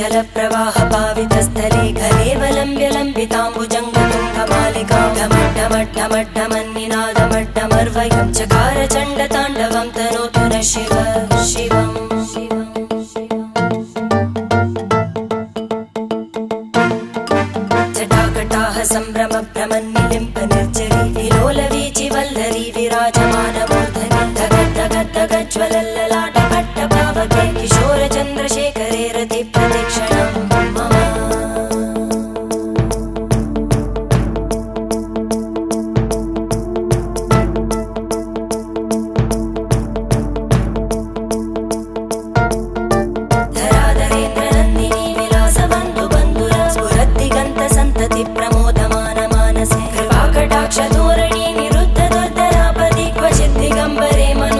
चञ्चलप्रवाहपावितस्थले घरेवलम्ब्य लम्बिताम्बुजङ्गतुङ्गमालिकाढमड्ढमड्ढमड्ढमन्निनादमड्ढमर्वयं चकारचण्डताण्डवं तनोतु न शिव शिवम् जटाकटाः सम्भ्रमभ्रमन्निलिम्ब निर्जरी विलोलवीचि वल्लरी विराजमान సంతతి ప్రమోదమాన మానసే. కృపాకటాక్షతో